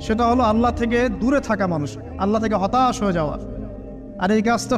সেটা হলো আল্লাহ থেকে দূরে থাকা মানুষ, আল্লাহ থেকে হতাশ হয়ে যাওয়া। আর এই কাজটা